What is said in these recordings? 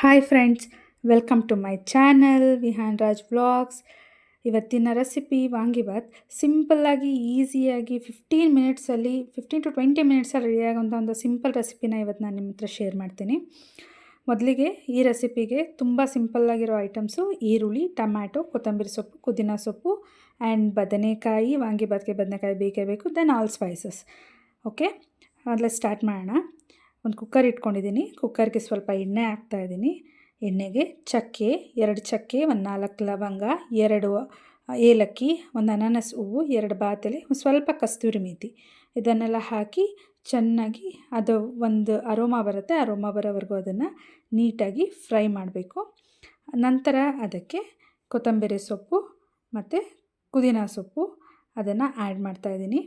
Hi friends welcome to my channel Vihaan Raj blogs ಇವತ್ತಿನ recipe vangibath ಸಿಂಪಲ್ಲಾಗಿ ಈಸಿಯಾಗಿ fifteen ಮಿನಿಟ್ಸಲ್ಲಿ ಫಿಫ್ಟೀನ್ ಟು ಟ್ವೆಂಟಿ ಮಿನಿಟ್ಸಲ್ಲಿ ರೆಡಿಯಾಗೋಂಥ ಒಂದು ಸಿಂಪಲ್ ರೆಸಿಪಿನ ಇವತ್ತು ನಾನು ನಿಮ್ಮ ಹತ್ರ ಶೇರ್ ಮಾಡ್ತೀನಿ. ಮೊದಲಿಗೆ ಈ ರೆಸಿಪಿಗೆ ತುಂಬ ಸಿಂಪಲ್ಲಾಗಿರೋ ಐಟಮ್ಸು ಈರುಳ್ಳಿ, ಟೊಮ್ಯಾಟೊ, ಕೊತ್ತಂಬರಿ ಸೊಪ್ಪು, ಪುದೀನ ಸೊಪ್ಪು ಆ್ಯಂಡ್ ಬದನೆಕಾಯಿ ವಾಂಗಿಬಾತ್ಗೆ ಬದನೆಕಾಯಿ ಬೇಕೇ ಬೇಕು ದೆನ್ ಆಲ್ ಸ್ಪೈಸಸ್ ಓಕೆ ಅದಲ್ಲ ಸ್ಟಾರ್ಟ್ ಮಾಡೋಣ. ಒಂದು ಕುಕ್ಕರ್ ಇಟ್ಕೊಂಡಿದ್ದೀನಿ. ಕುಕ್ಕರ್ಗೆ ಸ್ವಲ್ಪ ಎಣ್ಣೆ ಹಾಕ್ತಾಯಿದ್ದೀನಿ ಎಣ್ಣೆಗೆ ಚಕ್ಕೆ, ಎರಡು ಚಕ್ಕೆ, ಒಂದು ನಾಲ್ಕು ಲವಂಗ, ಎರಡು ಏಲಕ್ಕಿ, ಒಂದು ಅನಾನಸ್ ಹೂವು, ಎರಡು ಬಾತಲೆ, ಒಂದು ಸ್ವಲ್ಪ ಕಸ್ತೂರಿ ಮೇತಿ. ಇದನ್ನೆಲ್ಲ ಹಾಕಿ ಚೆನ್ನಾಗಿ ಅದು ಒಂದು ಅರೋಮಾ ಬರುತ್ತೆ. ಅರೋಮಾ ಬರೋವರೆಗೂ ಅದನ್ನು ನೀಟಾಗಿ ಫ್ರೈ ಮಾಡಬೇಕು. ನಂತರ ಅದಕ್ಕೆ ಕೊತ್ತಂಬರಿ ಸೊಪ್ಪು ಮತ್ತು ಪುದೀನ ಸೊಪ್ಪು ಅದನ್ನು ಆ್ಯಡ್ ಮಾಡ್ತಾಯಿದ್ದೀನಿ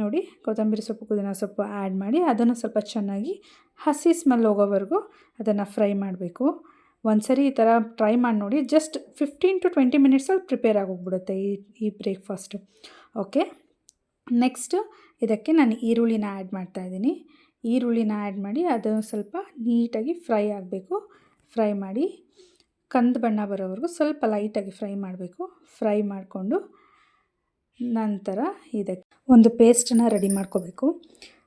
ನೋಡಿ, ಕೊತ್ತಂಬರಿ ಸೊಪ್ಪು, ಪುದೀನ ಸೊಪ್ಪು ಆ್ಯಡ್ ಮಾಡಿ ಅದನ್ನು ಸ್ವಲ್ಪ ಚೆನ್ನಾಗಿ ಹಸಿ ಸ್ಮೆಲ್ ಹೋಗೋವರೆಗೂ ಅದನ್ನು ಫ್ರೈ ಮಾಡಬೇಕು. ಒಂದು ಸರಿ ಈ ಥರ ಟ್ರೈ ಮಾಡಿ ನೋಡಿ, ಜಸ್ಟ್ ಫಿಫ್ಟೀನ್ ಟು ಟ್ವೆಂಟಿ ಮಿನಿಟ್ಸಲ್ಲಿ ಪ್ರಿಪೇರ್ ಆಗೋಗ್ಬಿಡುತ್ತೆ ಈ ಈ ಬ್ರೇಕ್ಫಾಸ್ಟು. ಓಕೆ? ನೆಕ್ಸ್ಟು ಇದಕ್ಕೆ ನಾನು ಈರುಳ್ಳಿನ ಆ್ಯಡ್ ಮಾಡ್ತಾಯಿದ್ದೀನಿ ಈರುಳ್ಳಿನ ಆ್ಯಡ್ ಮಾಡಿ ಅದನ್ನು ಸ್ವಲ್ಪ ನೀಟಾಗಿ ಫ್ರೈ ಆಗಬೇಕು. ಫ್ರೈ ಮಾಡಿ ಕಂದು ಬಣ್ಣ ಬರೋವರೆಗೂ ಸ್ವಲ್ಪ ಲೈಟಾಗಿ ಫ್ರೈ ಮಾಡಬೇಕು. ಫ್ರೈ ಮಾಡಿಕೊಂಡು ನಂತರ ಇದಕ್ಕೆ ಒಂದು ಪೇಸ್ಟನ್ನು ರೆಡಿ ಮಾಡ್ಕೋಬೇಕು.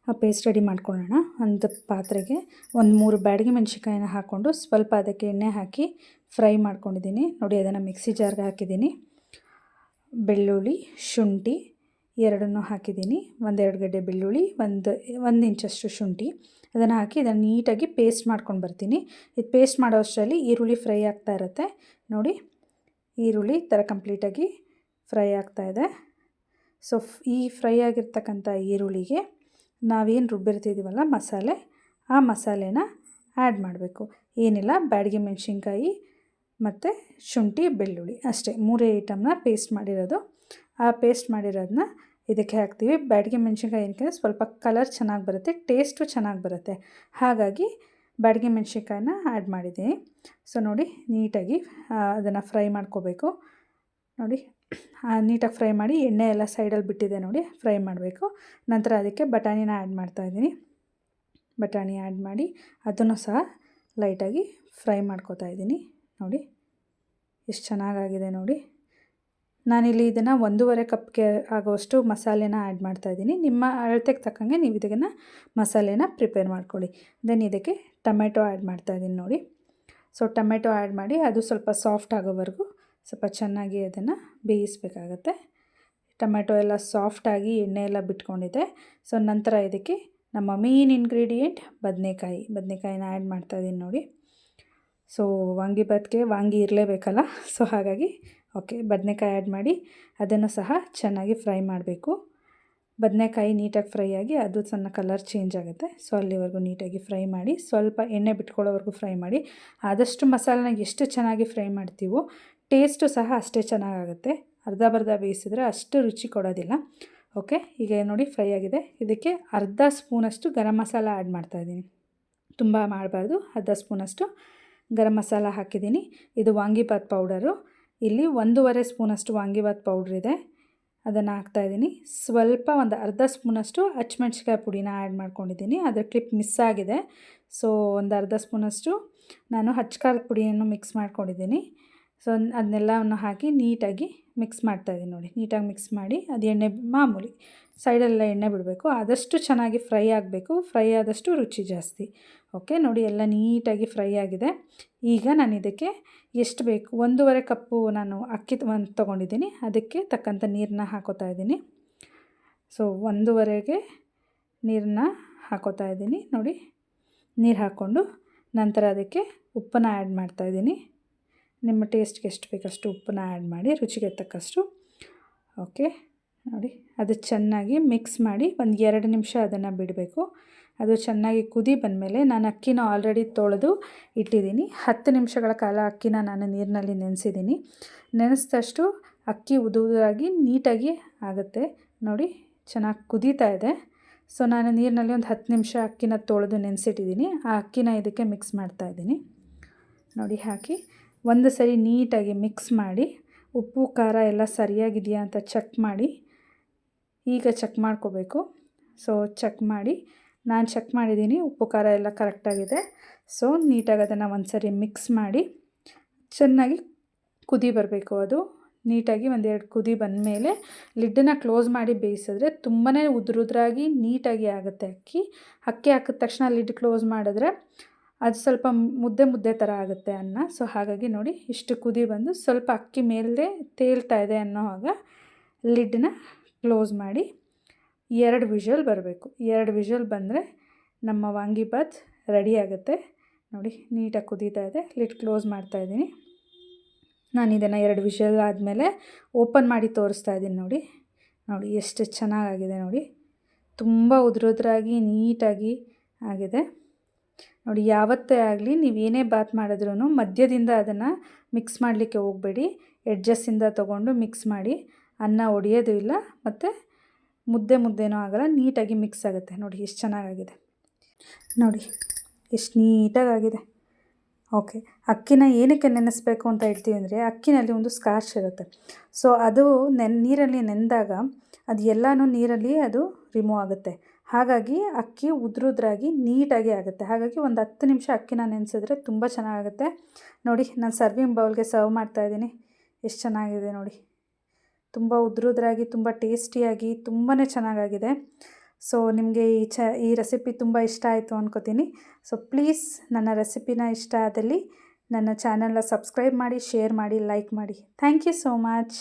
ಆ ಪೇಸ್ಟ್ ರೆಡಿ ಮಾಡ್ಕೊಳ್ಳೋಣ. ಒಂದು ಪಾತ್ರೆಗೆ ಒಂದು ಮೂರು ಬ್ಯಾಡಿಗೆ ಮೆಣಸಿಕಾಯಿನ ಹಾಕ್ಕೊಂಡು ಸ್ವಲ್ಪ ಅದಕ್ಕೆ ಎಣ್ಣೆ ಹಾಕಿ ಫ್ರೈ ಮಾಡ್ಕೊಂಡಿದ್ದೀನಿ. ನೋಡಿ, ಅದನ್ನು ಮಿಕ್ಸಿ ಜಾರ್ಗೆ ಹಾಕಿದ್ದೀನಿ. ಬೆಳ್ಳುಳ್ಳಿ, ಶುಂಠಿ ಎರಡನ್ನೂ ಹಾಕಿದ್ದೀನಿ. ಒಂದೆರಡು ಗಡ್ಡೆ ಬೆಳ್ಳುಳ್ಳಿ, ಒಂದು ಒಂದು ಇಂಚಷ್ಟು ಶುಂಠಿ. ಅದನ್ನು ಹಾಕಿ ಇದನ್ನು ನೀಟಾಗಿ ಪೇಸ್ಟ್ ಮಾಡ್ಕೊಂಡು ಬರ್ತೀನಿ. ಇದು ಪೇಸ್ಟ್ ಮಾಡೋ ಅಷ್ಟರಲ್ಲಿ ಈರುಳ್ಳಿ ಫ್ರೈ ಆಗ್ತಾ ಇರುತ್ತೆ. ನೋಡಿ, ಈರುಳ್ಳಿ ಥರ ಕಂಪ್ಲೀಟಾಗಿ ಫ್ರೈ ಆಗ್ತಾಯಿದೆ ಸೊ ಈ ಫ್ರೈ ಆಗಿರ್ತಕ್ಕಂಥ ಈರುಳ್ಳಿಗೆ ನಾವೇನು ರುಬ್ಬಿರ್ತಿದ್ದೀವಲ್ಲ ಮಸಾಲೆ, ಆ ಮಸಾಲೆನ ಆ್ಯಡ್ ಮಾಡಬೇಕು. ಏನಿಲ್ಲ, ಬ್ಯಾಡಿಗೆ ಮೆಣಸಿನ್ಕಾಯಿ ಮತ್ತು ಶುಂಠಿ, ಬೆಳ್ಳುಳ್ಳಿ ಅಷ್ಟೇ. ಮೂರೇ ಐಟಮ್ನ ಪೇಸ್ಟ್ ಮಾಡಿರೋದು. ಆ ಪೇಸ್ಟ್ ಮಾಡಿರೋದನ್ನ ಇದಕ್ಕೆ ಹಾಕ್ತೀವಿ. ಬ್ಯಾಡಿಗೆ ಮೆಣಸಿನ್ಕಾಯಿ ಏನಕ್ಕೆ ಸ್ವಲ್ಪ ಕಲರ್ ಚೆನ್ನಾಗಿ ಬರುತ್ತೆ, ಟೇಸ್ಟು ಚೆನ್ನಾಗಿ ಬರುತ್ತೆ. ಹಾಗಾಗಿ ಬ್ಯಾಡಿಗೆ ಮೆಣಸಿನ್ಕಾಯಿನ ಆ್ಯಡ್ ಮಾಡಿದ್ದೀನಿ. ಸೊ ನೋಡಿ, ನೀಟಾಗಿ ಅದನ್ನು ಫ್ರೈ ಮಾಡ್ಕೋಬೇಕು. ನೋಡಿ ನೀಟಾಗಿ ಫ್ರೈ ಮಾಡಿ ಎಣ್ಣೆ ಎಲ್ಲ ಸೈಡಲ್ಲಿ ಬಿಟ್ಟಿದೆ ನೋಡಿ, ಫ್ರೈ ಮಾಡಬೇಕು. ನಂತರ ಅದಕ್ಕೆ ಬಟಾಣಿನ ಆ್ಯಡ್ ಮಾಡ್ತಾಯಿದ್ದೀನಿ ಬಟಾಣಿ ಆ್ಯಡ್ ಮಾಡಿ ಅದನ್ನು ಸಹ ಲೈಟಾಗಿ ಫ್ರೈ ಮಾಡ್ಕೋತಾ ಇದ್ದೀನಿ ನೋಡಿ. ಎಷ್ಟು ಚೆನ್ನಾಗಾಗಿದೆ ನೋಡಿ. ನಾನಿಲ್ಲಿ ಇದನ್ನು ಒಂದೂವರೆ ಕಪ್ಗೆ ಆಗೋಷ್ಟು ಮಸಾಲೆನ ಆ್ಯಡ್ ಮಾಡ್ತಾಯಿದ್ದೀನಿ ನಿಮ್ಮ ಅಳತೆಗೆ ತಕ್ಕಂಗೆ ನೀವು ಇದನ್ನು ಮಸಾಲೆನ ಪ್ರಿಪೇರ್ ಮಾಡ್ಕೊಳ್ಳಿ. ದೆನ್ ಇದಕ್ಕೆ ಟೊಮೆಟೊ ಆ್ಯಡ್ ಮಾಡ್ತಾಯಿದ್ದೀನಿ ನೋಡಿ. ಸೊ, ಟೊಮೆಟೊ ಆ್ಯಡ್ ಮಾಡಿ ಅದು ಸ್ವಲ್ಪ ಸಾಫ್ಟ್ ಆಗೋವರೆಗೂ ಸ್ವಲ್ಪ ಚೆನ್ನಾಗಿ ಅದನ್ನು ಬೇಯಿಸಬೇಕಾಗತ್ತೆ. ಟೊಮೆಟೊ ಎಲ್ಲ ಸಾಫ್ಟಾಗಿ ಎಣ್ಣೆ ಎಲ್ಲ ಬಿಟ್ಕೊಂಡಿದೆ. ಸೊ, ನಂತರ ಇದಕ್ಕೆ ನಮ್ಮ ಮೇನ್ ಇಂಗ್ರೀಡಿಯೆಂಟ್ ಬದನೆಕಾಯಿ. ಬದನೆಕಾಯಿನ ಆ್ಯಡ್ ಮಾಡ್ತಾಯಿದ್ದೀನಿ ನೋಡಿ. ಸೊ ವಾಂಗಿಬಾತ್ಗೆ ವಾಂಗಿ ಇರಲೇಬೇಕಲ್ಲ? ಸೊ, ಹಾಗಾಗಿ ಓಕೆ, ಬದನೆಕಾಯಿ ಆ್ಯಡ್ ಮಾಡಿ ಅದನ್ನು ಸಹ ಚೆನ್ನಾಗಿ ಫ್ರೈ ಮಾಡಬೇಕು. ಬದನೆಕಾಯಿ ನೀಟಾಗಿ ಫ್ರೈ ಆಗಿ ಅದು ಸಣ್ಣ ಕಲರ್ ಚೇಂಜ್ ಆಗುತ್ತೆ. ಸೊ, ಅಲ್ಲಿವರೆಗೂ ನೀಟಾಗಿ ಫ್ರೈ ಮಾಡಿ ಸ್ವಲ್ಪ ಎಣ್ಣೆ ಬಿಟ್ಕೊಳ್ಳೋವರೆಗೂ ಫ್ರೈ ಮಾಡಿ ಆದಷ್ಟು ಮಸಾಲನ ಎಷ್ಟು ಚೆನ್ನಾಗಿ ಫ್ರೈ ಮಾಡ್ತೀವೋ ಟೇಸ್ಟು ಸಹ ಅಷ್ಟೇ ಚೆನ್ನಾಗಾಗುತ್ತೆ. ಅರ್ಧ ಬರ್ಧ ಬೇಯಿಸಿದ್ರೆ ಅಷ್ಟು ರುಚಿ ಕೊಡೋದಿಲ್ಲ. ಓಕೆ, ಈಗ ನೋಡಿ ಫ್ರೈ ಆಗಿದೆ. ಇದಕ್ಕೆ ಅರ್ಧ ಸ್ಪೂನಷ್ಟು ಗರಂ ಮಸಾಲ ಆ್ಯಡ್ ಮಾಡ್ತಾಯಿದ್ದೀನಿ ತುಂಬ ಮಾಡಬಾರ್ದು. ಅರ್ಧ ಸ್ಪೂನಷ್ಟು ಗರಂ ಮಸಾಲ ಹಾಕಿದ್ದೀನಿ. ಇದು ವಾಂಗಿಬಾತ್ ಪೌಡರು. ಇಲ್ಲಿ ಒಂದೂವರೆ ಸ್ಪೂನಷ್ಟು ವಾಂಗಿಬಾತ್ ಪೌಡ್ರ್ ಇದೆ. ಅದನ್ನು ಹಾಕ್ತಾಯಿದ್ದೀನಿ ಸ್ವಲ್ಪ ಒಂದು ಅರ್ಧ ಸ್ಪೂನಷ್ಟು ಹಚ್ಮೆಣ್ಸಿಕಾಯಿ ಪುಡಿನ ಆ್ಯಡ್ ಮಾಡ್ಕೊಂಡಿದ್ದೀನಿ. ಅದರ ಕ್ಲಿಪ್ ಮಿಸ್ ಆಗಿದೆ. ಸೊ, ಒಂದು ಅರ್ಧ ಸ್ಪೂನಷ್ಟು ನಾನು ಹಚ್ಕಾರದ ಪುಡಿಯನ್ನು ಮಿಕ್ಸ್ ಮಾಡ್ಕೊಂಡಿದ್ದೀನಿ. ಸೊ ಅದನ್ನೆಲ್ಲವನ್ನು ಹಾಕಿ ನೀಟಾಗಿ ಮಿಕ್ಸ್ ಮಾಡ್ತಾಯಿದ್ದೀನಿ ನೋಡಿ. ನೀಟಾಗಿ ಮಿಕ್ಸ್ ಮಾಡಿ ಅದು ಎಣ್ಣೆ ಮಾಮೂಲಿ ಸೈಡೆಲ್ಲ ಎಣ್ಣೆ ಬಿಡಬೇಕು. ಆದಷ್ಟು ಚೆನ್ನಾಗಿ ಫ್ರೈ ಆಗಬೇಕು. ಫ್ರೈ ಆದಷ್ಟು ರುಚಿ ಜಾಸ್ತಿ. ಓಕೆ, ನೋಡಿ ಎಲ್ಲ ನೀಟಾಗಿ ಫ್ರೈ ಆಗಿದೆ. ಈಗ ನಾನು ಇದಕ್ಕೆ ಎಷ್ಟು ಬೇಕು? ಒಂದೂವರೆ ಕಪ್ಪು ನಾನು ಅಕ್ಕಿ ಒಂದು ತೊಗೊಂಡಿದ್ದೀನಿ. ಅದಕ್ಕೆ ತಕ್ಕಂಥ ನೀರನ್ನ ಹಾಕೋತಾ ಇದ್ದೀನಿ. ಸೊ ಒಂದೂವರೆಗೆ ನೀರನ್ನ ಹಾಕೋತಾ ಇದ್ದೀನಿ. ನೋಡಿ, ನೀರು ಹಾಕ್ಕೊಂಡು ನಂತರ ಅದಕ್ಕೆ ಉಪ್ಪನ್ನು ಆ್ಯಡ್ ಮಾಡ್ತಾಯಿದ್ದೀನಿ ನಿಮ್ಮ ಟೇಸ್ಟ್ಗೆ ಎಷ್ಟು ಬೇಕಷ್ಟು ಉಪ್ಪನ್ನ ಆ್ಯಡ್ ಮಾಡಿ ರುಚಿಗೆ ತಕ್ಕಷ್ಟು. ಓಕೆ, ನೋಡಿ, ಅದು ಚೆನ್ನಾಗಿ ಮಿಕ್ಸ್ ಮಾಡಿ ಒಂದು ಎರಡು ನಿಮಿಷ ಅದನ್ನು ಬಿಡಬೇಕು. ಅದು ಚೆನ್ನಾಗಿ ಕುದಿ ಬಂದಮೇಲೆ ನಾನು ಅಕ್ಕಿನ ಆಲ್ರೆಡಿ ತೊಳೆದು ಇಟ್ಟಿದ್ದೀನಿ. ಹತ್ತು ನಿಮಿಷಗಳ ಕಾಲ ಅಕ್ಕಿನ ನಾನು ನೀರಿನಲ್ಲಿ ನೆನೆಸಿದ್ದೀನಿ. ನೆನೆಸಿದಷ್ಟು ಅಕ್ಕಿ ಉದುರಾಗಿ ನೀಟಾಗಿ ಆಗುತ್ತೆ. ನೋಡಿ, ಚೆನ್ನಾಗಿ ಕುದೀತಾ ಇದೆ. ಸೊ, ನಾನು ನೀರಿನಲ್ಲಿ ಒಂದು ಹತ್ತು ನಿಮಿಷ ಅಕ್ಕಿನ ತೊಳೆದು ನೆನೆಸಿಟ್ಟಿದ್ದೀನಿ. ಆ ಅಕ್ಕಿನ ಇದಕ್ಕೆ ಮಿಕ್ಸ್ ಮಾಡ್ತಾಯಿದ್ದೀನಿ ನೋಡಿ, ಹಾಕಿ ಒಂದು ಸರಿ ನೀಟಾಗಿ ಮಿಕ್ಸ್ ಮಾಡಿ, ಉಪ್ಪು, ಖಾರ ಎಲ್ಲ ಸರಿಯಾಗಿದೆಯಾ ಅಂತ ಚೆಕ್ ಮಾಡಿ. ಈಗ ಚೆಕ್ ಮಾಡ್ಕೋಬೇಕು. ಸೊ ಚೆಕ್ ಮಾಡಿ. ನಾನು ಚೆಕ್ ಮಾಡಿದ್ದೀನಿ, ಉಪ್ಪು, ಖಾರ ಎಲ್ಲ ಕರೆಕ್ಟಾಗಿದೆ ಸೊ ನೀಟಾಗಿ ಅದನ್ನು ಒಂದು ಸರಿ ಮಿಕ್ಸ್ ಮಾಡಿ, ಚೆನ್ನಾಗಿ ಕುದಿ ಬರಬೇಕು ಅದು. ನೀಟಾಗಿ ಒಂದೆರಡು ಕುದಿ ಬಂದಮೇಲೆ ಲಿಡ್ಡನ್ನು ಕ್ಲೋಸ್ ಮಾಡಿ ಬೇಯಿಸಿದ್ರೆ ತುಂಬಾ ಉದುರುದ್ರಾಗಿ ನೀಟಾಗಿ ಆಗುತ್ತೆ ಅಕ್ಕಿ. ಅಕ್ಕಿ ಹಾಕಿದ ತಕ್ಷಣ ಲಿಡ್ ಕ್ಲೋಸ್ ಮಾಡಿದ್ರೆ ಅದು ಸ್ವಲ್ಪ ಮುದ್ದೆ ಮುದ್ದೆ ಥರ ಆಗುತ್ತೆ ಅನ್ನ. ಸೊ ಹಾಗಾಗಿ ನೋಡಿ ಇಷ್ಟು ಕುದಿ ಬಂದು ಸ್ವಲ್ಪ ಅಕ್ಕಿ ಮೇಲೆ ತೇಲ್ತಾ ಇದೆ ಅನ್ನೋವಾಗ ಲಿಡ್ನ ಕ್ಲೋಸ್ ಮಾಡಿ ಎರಡು ವಿಷಲ್ ಬರಬೇಕು. ಎರಡು ವಿಷಲ್ ಬಂದರೆ ನಮ್ಮ ವಾಂಗಿಬಾತ್ ರೆಡಿ ಆಗುತ್ತೆ. ನೋಡಿ ನೀಟಾಗಿ ಕುದೀತಾ ಇದೆ. ಲಿಡ್ ಕ್ಲೋಸ್ ಮಾಡ್ತಾ ಇದ್ದೀನಿ. ನಾನು ಇದನ್ನು ಎರಡು ವಿಷಲ್ ಆದಮೇಲೆ ಓಪನ್ ಮಾಡಿ ತೋರಿಸ್ತಾ ಇದ್ದೀನಿ ನೋಡಿ. ನೋಡಿ ಎಷ್ಟು ಚೆನ್ನಾಗಾಗಿದೆ ನೋಡಿ. ತುಂಬ ಉದುರುದ್ರಾಗಿ, ನೀಟಾಗಿ ಆಗಿದೆ. ನೋಡಿ, ಯಾವತ್ತೇ ಆಗಲಿ ನೀವು ಏನೇ ಬಾತ್ ಮಾಡಿದ್ರೂ ಮಧ್ಯದಿಂದ ಅದನ್ನು ಮಿಕ್ಸ್ ಮಾಡಲಿಕ್ಕೆ ಹೋಗಬೇಡಿ. ಎಡ್ಜಸ್ಸಿಂದ ತೊಗೊಂಡು ಮಿಕ್ಸ್ ಮಾಡಿ. ಅನ್ನ ಒಡೆಯೋದು ಇಲ್ಲ, ಮತ್ತು ಮುದ್ದೆ ಮುದ್ದೆನೂ ಆಗಲ್ಲ, ನೀಟಾಗಿ ಮಿಕ್ಸ್ ಆಗುತ್ತೆ. ನೋಡಿ, ಎಷ್ಟು ಚೆನ್ನಾಗಾಗಿದೆ. ನೋಡಿ, ಎಷ್ಟು ನೀಟಾಗಾಗಿದೆ. ಓಕೆ, ಅಕ್ಕಿನ ಏನಕ್ಕೆ ನೆನೆಸ್ಬೇಕು ಅಂತ ಹೇಳ್ತೀವಿ ಅಂದರೆ, ಅಕ್ಕಿನಲ್ಲಿ ಒಂದು ಸ್ಕಾರ್ಚ್ ಇರುತ್ತೆ. ಸೊ ಅದು ನೆನ್, ನೀರಲ್ಲಿ ನೆನೆದಾಗ ಅದು ಎಲ್ಲನೂ ನೀರಲ್ಲಿ ಅದು ರಿಮೂವ್ ಆಗುತ್ತೆ. ಹಾಗಾಗಿ ಅಕ್ಕಿ ಉದ್ರುದ್ರಾಗಿ ನೀಟಾಗಿ ಆಗುತ್ತೆ. ಹಾಗಾಗಿ ಒಂದು ಹತ್ತು ನಿಮಿಷ ಅಕ್ಕಿನ ನೆನೆಸಿದ್ರೆ ತುಂಬ ಚೆನ್ನಾಗುತ್ತೆ ನೋಡಿ, ನಾನು ಸರ್ವಿಂಗ್ ಬೌಲ್ಗೆ ಸರ್ವ್ ಮಾಡ್ತಾಯಿದ್ದೀನಿ ಎಷ್ಟು ಚೆನ್ನಾಗಿದೆ ನೋಡಿ. ತುಂಬ ಉದ್ರುದ್ರಾಗಿ, ತುಂಬ ಟೇಸ್ಟಿಯಾಗಿ ತುಂಬಾ ಚೆನ್ನಾಗಾಗಿದೆ. ಸೊ ನಿಮಗೆ ಈ ಚ, ಈ ರೆಸಿಪಿ ತುಂಬ ಇಷ್ಟ ಆಯಿತು ಅನ್ಕೋತೀನಿ. ಸೊ ಪ್ಲೀಸ್ ನನ್ನ ರೆಸಿಪಿನ ಇಷ್ಟ ಆದಲ್ಲಿ ನನ್ನ ಚಾನಲ್ನ ಸಬ್ಸ್ಕ್ರೈಬ್ ಮಾಡಿ ಶೇರ್ ಮಾಡಿ ಲೈಕ್ ಮಾಡಿ. Thank you so much